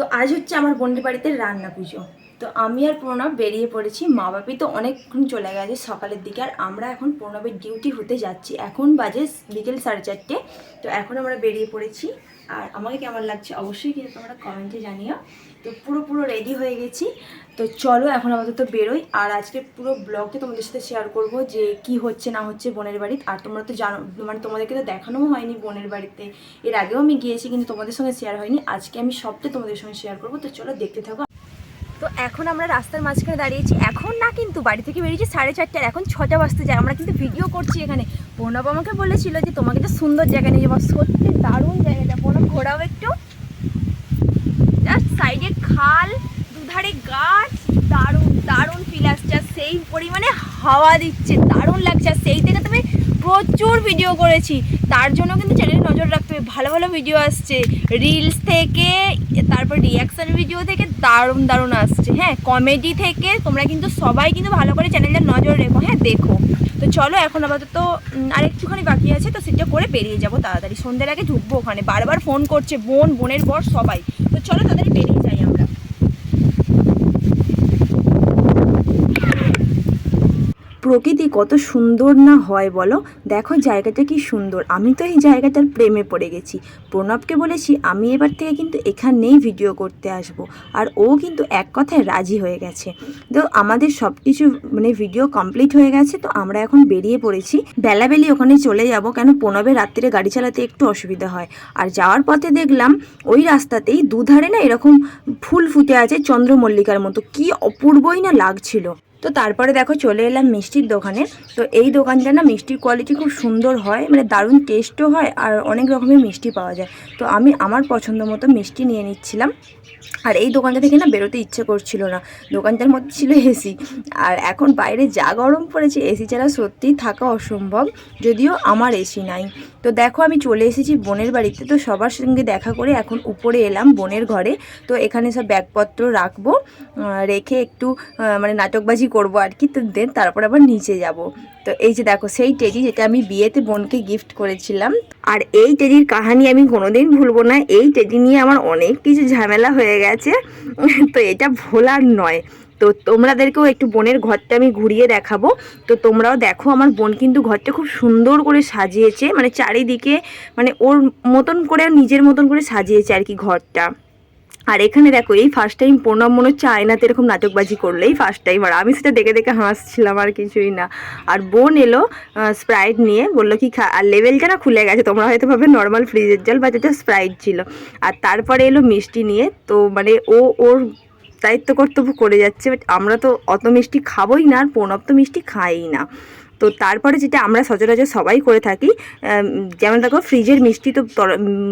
তো আজ হচ্ছে আমার বোনের বাড়িতে রান্না পুজো। তো আমি আর প্রণব বেরিয়ে পড়েছি। মা বাপি তো অনেকক্ষণ চলে গেছে সকালের দিকে। আর আমরা এখন প্রণবের ডিউটি হতে যাচ্ছি। এখন বাজে বিকেল সাড়ে চারটে। তো এখন আমরা বেরিয়ে পড়েছি। আর আমাকে কেমন লাগছে অবশ্যই কিন্তু তোমরা কমেন্টে জানিও। তো পুরো পুরো রেডি হয়ে গেছি। তো চলো এখন আপাতত বেরোই। আর আজকে পুরো ব্লগটা তোমাদের সাথে শেয়ার করব যে কি হচ্ছে, না হচ্ছে বোনের বাড়িতে। আর তোমরা তো জানো মানে তোমাদেরকে তো দেখানোও হয়নি বোনের বাড়িতে। এর আগেও আমি গিয়েছি কিন্তু তোমাদের সঙ্গে শেয়ার হয়নি। আজকে আমি সবটা তোমাদের সঙ্গে শেয়ার করব। তো চলো দেখতে থাকো। তো এখন আমরা রাস্তার মাঝখানে দাঁড়িয়েছি। এখন না কিন্তু, বাড়ি থেকে বেরিয়েছি সাড়ে চারটার এখন ছটা বাজতে যায়। আমরা কিন্তু ভিডিও করছি এখানে। প্রণব আমাকে বলেছিল যে, তোমাকে তো সুন্দর জায়গা নিয়ে যাব। সত্যি দারুণ জায়গাটা। প্রণব, ঘোরাও একটু। জাস্ট সাইডে খাল, দুধারে গাছ, দারুণ দারুণ ফিল আসছে। সেই পরিমাণে হাওয়া দিচ্ছে। দারুণ লাগছে। সেই থেকে তুমি প্রচুর ভিডিও করেছি। তার জন্য কিন্তু চ্যানেলে নজর রাখতে হবে। ভালো ভালো ভিডিও আসছে। রিলস থেকে তারপর রিয়াকশান ভিডিও থেকে দারুণ দারুণ আসছে। হ্যাঁ কমেডি থেকে তোমরা কিন্তু সবাই কিন্তু ভালো করে চ্যানেলের নজর রেখো। হ্যাঁ দেখো। তো চলো এখন আপাতত উম, আর একটুখানি বাকি আছে তো সেটা করে বেরিয়ে যাব তাড়াতাড়ি। সন্ধ্যের আগে ঢুকবো ওখানে। বারবার ফোন করছে বোন বোনের বর সবাই। তো চলো বেরিয়ে যাই আমরা প্রকৃতি কত সুন্দর না হয় বলো? দেখো জায়গাটা কি সুন্দর। আমি তো এই জায়গাটার প্রেমে পড়ে গেছি। প্রণবকে বলেছি, আমি এবার থেকে কিন্তু এখানেই ভিডিও করতে আসব। আর ও কিন্তু এক কথায় রাজি হয়ে গেছে। তো আমাদের সব কিছু মানে ভিডিও কমপ্লিট হয়ে গেছে, তো আমরা এখন বেরিয়ে পড়েছি। বেলাবেলি ওখানে চলে যাব কেন প্রণবের রাত্রে গাড়ি চালাতে একটু অসুবিধা হয়। আর যাওয়ার পথে দেখলাম, ওই রাস্তাতেই দুধারে না এরকম ফুল ফুটে আছে চন্দ্রমল্লিকার মতো। কি অপূর্বই না লাগছিল। তো তারপরে দেখো চলে এলাম মিষ্টির দোকানে। তো এই দোকানটা না মিষ্টির কোয়ালিটি খুব সুন্দর হয় মানে দারুণ টেস্টও হয় আর অনেক রকমের মিষ্টি পাওয়া যায়। তো আমি আমার পছন্দ মতো মিষ্টি নিয়ে নিচ্ছিলাম। আর এই দোকানটা থেকে না বেরোতে ইচ্ছে করছিল না। দোকানটার মধ্যে ছিল এসি। আর এখন বাইরে যা গরম পড়েছে, এসি ছাড়া সত্যিই থাকা অসম্ভব। যদিও আমার এসি নাই। তো দেখো আমি চলে এসেছি বোনের বাড়িতে। তো সবার সঙ্গে দেখা করে এখন উপরে এলাম বোনের ঘরে। তো এখানে সব ব্যাগপত্র রাখব। রেখে একটু মানে নাটকবাজি করব আর কি, তো দেন তারপর আবার নিচে যাব। তো এই যে দেখো, সেই টেডি যেটা আমি বিয়েতে বোনকে গিফট করেছিলাম, আর এই টেডির কাহানি আমি কোনোদিন ভুলবো না। এই টেডি নিয়ে আমার অনেক কিছু ঝামেলা হয়ে গেছে, তো এটা ভোলার নয়। তো তোমাদেরকেও একটু বোনের ঘরটা আমি ঘুরিয়ে দেখাবো। তো তোমরাও দেখো, আমার বোন কিন্তু ঘরটা খুব সুন্দর করে সাজিয়েছে মানে চারিদিকে মানে ওর মতন করে নিজের মতন করে সাজিয়েছে আর কি ঘরটা। আর এখানে দেখো, এই ফার্স্ট টাইম প্রণব মনে হচ্ছে আয়নাতে এরকম নাটকবাজি করল এই ফার্স্ট টাইম আর আমি সেটা দেখে দেখে হাসছিলাম, আর কিছুই না। আর বোন এলো স্প্রাইট নিয়ে, বলল কি খা আর লেভেলটা না খুলে গেছে, তোমরা হয়তো ভাবে নর্মাল ফ্রিজের জল বা যেটা স্প্রাইট ছিল। আর তারপরে এলো মিষ্টি নিয়ে, তো মানে ও, ওর দায়িত্ব কর্তব্য করে যাচ্ছে বাট আমরা তো অত মিষ্টি খাবোই না, আর প্রণব তো মিষ্টি খাইই না। তো তারপরে যেটা আমরা সচরাচর সবাই করে থাকি যেমন দেখো ফ্রিজের মিষ্টি তো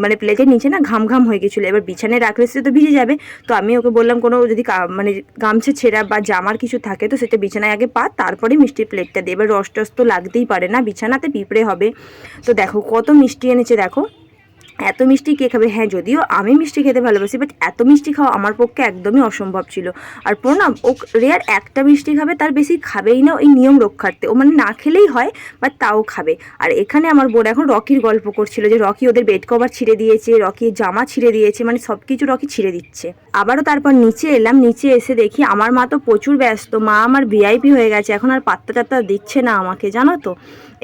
মানে প্লেটের নিচে না ঘাম ঘাম হয়ে গেছিল। এবার বিছানায় রাখলে সে তো ভিজে যাবে। তো আমি ওকে বললাম কোনো যদি মানে গামছা ছেঁড়া বা জামার কিছু থাকে তো সেটা বিছানায় আগে পা তারপরে মিষ্টির প্লেটটা দিয়ে এবার রস টস তো লাগতেই পারে না, বিছানাতে পিঁপড়ে হবে। তো দেখো কত মিষ্টি এনেছে দেখো। এত মিষ্টি কে খাবে? হ্যাঁ যদিও আমি মিষ্টি খেতে ভালোবাসি বাট এত মিষ্টি খাওয়া আমার পক্ষে একদমই অসম্ভব ছিল। আর প্রণব, ও রেয়ার একটা মিষ্টি খাবে, তার বেশি খাবেই না ওই নিয়ম রক্ষার্থে। ও মানে না খেলেই হয় বাট তাও খাবে। আর এখানে আমার বোন এখন রকির গল্প করছিল যে রকি ওদের বেড কভার ছিঁড়ে দিয়েছে রকির জামা ছিঁড়ে দিয়েছে মানে সব কিছু রকি ছিঁড়ে দিচ্ছে। আবারও তারপর নিচে এলাম, নিচে এসে দেখি আমার মা তো প্রচুর ব্যস্ত, মা আমার ভিআইপি হয়ে গেছে, এখন আর পাত্তা টাত্তা দিচ্ছে না আমাকে, জানো তো?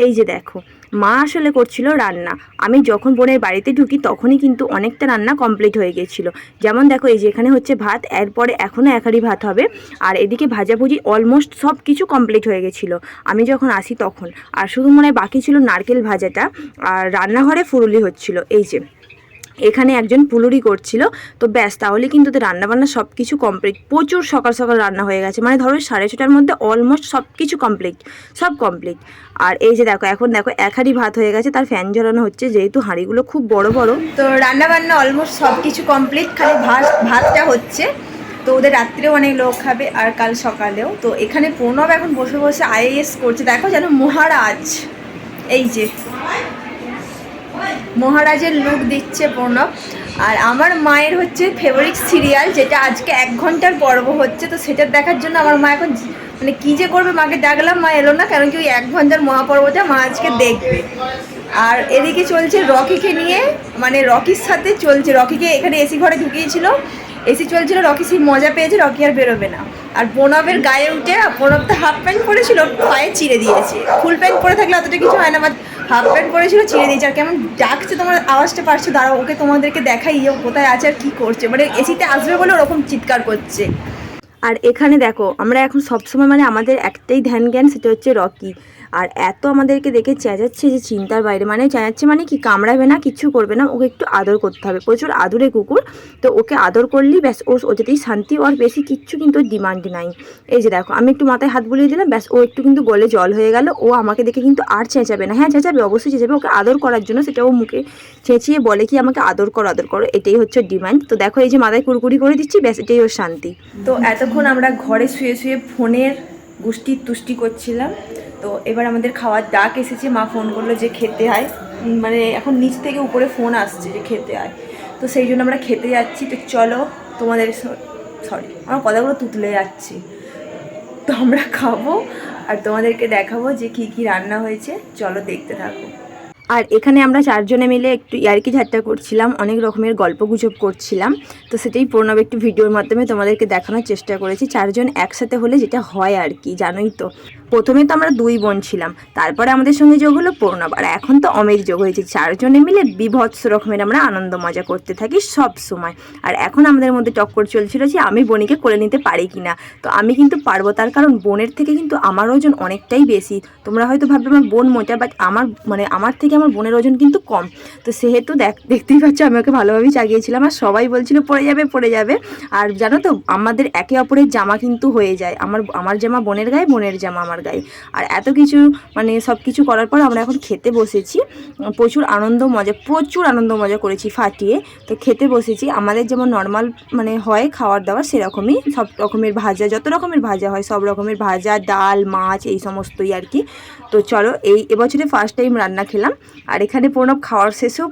এই যে দেখো মা আসলে করছিল রান্না। আমি যখন বোনের বাড়িতে ঢুকি, তখনই কিন্তু অনেকটা রান্না কমপ্লিট হয়ে গেছিল যেমন দেখো, এই যে এখানে হচ্ছে ভাত, এরপরে এখনও একারি ভাত হবে। আর এদিকে ভাজাভুজি অলমোস্ট সব কিছু কমপ্লিট হয়ে গেছিল। আমি যখন আসি তখন। আর শুধু মনে বাকি ছিল নারকেল ভাজাটা। আর রান্নাঘরে ফুরুলি হচ্ছিল। এই যে। এখানে একজন পুলুরি করছিল। তো ব্যাস, তাহলে কিন্তু ওদের রান্নাবান্না সব কিছু কমপ্লিট প্রচুর সকাল সকাল রান্না হয়ে গেছে। মানে ধরো সাড়ে ছটার মধ্যে অলমোস্ট সব কিছু কমপ্লিট সব কমপ্লিট আর এই যে দেখো, এখন দেখো এক হাঁড়ি ভাত হয়ে গেছে, তার ফ্যান ঝরানো হচ্ছে। যেহেতু হাঁড়িগুলো খুব বড় বড়। তো রান্নাবান্না অলমোস্ট সব কিছু কমপ্লিট খালি ভাত, ভাতটা হচ্ছে। তো ওদের রাত্রেও অনেক লোক খাবে, আর কাল সকালেও। তো এখানে প্রণব এখন বসে বসে আইএএস করছে। দেখো যেন মহারাজ। এই যে মহারাজের লুক দিচ্ছে প্রণব। আর আমার মায়ের হচ্ছে ফেভারিট সিরিয়াল যেটা আজকে এক ঘণ্টার পর্ব হচ্ছে, তো সেটা দেখার জন্য আমার মা এখন মানে কী যে করবে, মাকে ডাকলাম, মা এলো না, কারণ কি ওই এক ঘণ্টার মহাপর্বটা মা আজকে দেখবে। আর এদিকে চলছে রকিকে নিয়ে মানে রকির সাথে চলছে, রকিকে এখানে এসি ঘরে ঢুকিয়েছিল। এসি চলছিল, রকি সেই মজা পেয়েছে, রকি আর বেরোবে না। আর প্রণবের গায়ে উঠে, প্রণব তো হাফ প্যান্ট পরেছিল, পায়ে চিড়ে দিয়েছে। ফুল প্যান্ট পরে থাকলে অতটা কিছু হয় না হাফ প্যান্ট পরেছিল ছেড়ে দিয়েছে আর কেমন ডাকছে তোমার আওয়াজটা পারছ, দাঁড়াও, ওকে তোমাদেরকে দেখাই, ও কোথায় আছে আর কী করছে। মানে এসিতে আসবে বলে ওরকম চিৎকার করছে। আর এখানে দেখো, আমরা এখন সবসময় মানে আমাদের একটাই ধ্যান জ্ঞান সেটা হচ্ছে রকি। আর এত আমাদেরকে দেখে চেঁচাচ্ছে যে চিন্তার বাইরে। মানে চেঁচাচ্ছে মানে কি, কামড়াবে না কিচ্ছু করবে না, ওকে একটু আদর করতে হবে। প্রচুর আদরে কুকুর, তো ওকে আদর করলেই ব্যাস ও ওটাতেই শান্তি, ওর বেশি কিচ্ছু কিন্তু ডিমান্ড নাই। এই যে দেখো, আমি একটু মাথায় হাত বুলিয়ে দিলাম, ব্যাস ও একটু কিন্তু গলে জল হয়ে গেল। ও আমাকে দেখে কিন্তু আর চেঁচাবে না। হ্যাঁ চেঁচাবে, অবশ্যই চেঁচাবে, ওকে আদর করার জন্য। সেটা ও মুখে চেঁচিয়ে বলে কি, আমাকে আদর করো আদর করো। এটাই হচ্ছে ডিমান্ড তো দেখো, এই যে মাথায় কুড়কুড়ি করে দিচ্ছি, ব্যাস এটাই ওর শান্তি। তো এতক্ষণ আমরা ঘরে শুয়ে শুয়ে ফোনের গুষ্টি তুষ্টি করছিলাম। তো এবার আমাদের খাওয়ার ডাক এসেছে, মা ফোন করল যে খেতে হয় মানে এখন নিচ থেকে উপরে ফোন আসছে যে খেতে হয় তো সেই জন্য আমরা খেতে যাচ্ছি। তো চলো তোমাদের সরি আমার কথাগুলো তুতলে যাচ্ছে। তো আমরা খাব আর তোমাদেরকে দেখাবো যে কি কি রান্না হয়েছে। চলো দেখতে থাকো। আর এখানে আমরা চারজনে মিলে একটু ইয়ারকি ঠাট্টা করছিলাম, অনেক রকমের গল্প গুজব করছিলাম। তো সেটাই প্রণব একটু ভিডিওর মাধ্যমে তোমাদেরকে দেখানোর চেষ্টা করেছি। চারজন একসাথে হলে যেটা হয় আর কি, জানোই তো। প্রথমে তো আমরা দুই বোন ছিলাম, তারপরে আমাদের সঙ্গে যোগ হলো প্রণব, আর এখন তো অমের যোগ হয়েছে। চারজনে মিলে বিভৎস রকমের আমরা আনন্দ মজা করতে থাকি সব সময়। আর এখন আমাদের মধ্যে টক্কর চলছিল যে আমি বোনিকে কোলে নিতে পারি কি না তো আমি কিন্তু পারব, তার কারণ বোনের থেকে কিন্তু আমার ওজন অনেকটাই বেশি। তোমরা হয়তো ভাববে আমার বোন মোটা বাট আমার মানে আমার থেকে আমার বোনের ওজন কিন্তু কম। তো সেহেতু দেখ, দেখতেই পাচ্ছ আমি ওকে ভালোভাবেই চাগিয়েছিলাম, আর সবাই বলছিল, পড়ে যাবে পড়ে যাবে। আর জানো তো, আমাদের একে অপরের জামা কিন্তু হয়ে যায়। আমার আমার জামা বোনের গায়ে, বোনের জামা আমার গায়ে। আর এত কিছু মানে সব কিছু করার পর আমরা এখন খেতে বসেছি। প্রচুর আনন্দ মজা, প্রচুর আনন্দ মজা করেছি ফাটিয়ে। তো খেতে বসেছি। আমাদের যেমন নর্মাল মানে হয় খাওয়ার দাওয়ার সেরকমই। সব রকমের ভাজা, যত রকমের ভাজা হয়, সব রকমের ভাজা, ডাল, মাছ, এই সমস্তই আর কি। তো চলো, এই এবছরে ফার্স্ট টাইম রান্না খেলাম। আর এখানে প্রণব খাওয়ার শেষেও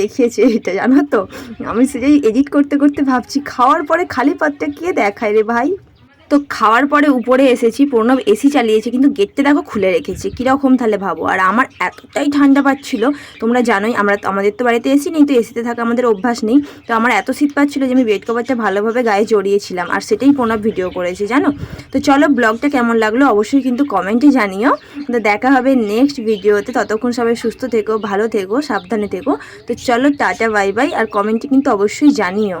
দেখিয়েছে এটা, জানো তো? আমি সেটাই এডিট করতে করতে ভাবছি, খাওয়ার পরে খালি পাতটা কে দেখায় রে ভাই? তো খাওয়ার পরে উপরে এসেছি, প্রণব এসি চালিয়েছে, কিন্তু গেটটা দেখো খুলে রেখেছে। কীরকম তাহলে ভাবো? আর আমার এতটাই ঠান্ডা পাচ্ছিল, তোমরা জানোই, আমরা আমাদের তো বাড়িতে এসি নেই, তো এসিতে থাকা আমাদের অভ্যাস নেই। তো আমার এত শীত পাচ্ছিল যে আমি বেড কভারটা ভালোভাবে গায়ে জড়িয়েছিলাম, আর সেটাই প্রণব ভিডিও করেছে, জানো? তো চলো ব্লগটা কেমন লাগল অবশ্যই কিন্তু কমেন্টে জানিও। তো দেখা হবে নেক্সট ভিডিওতে ততক্ষণ সবাই সুস্থ থেকো, ভালো থেকো, সাবধানে থেকো। তো চলো টাটা বাই বাই আর কমেন্টে কিন্তু অবশ্যই জানিও।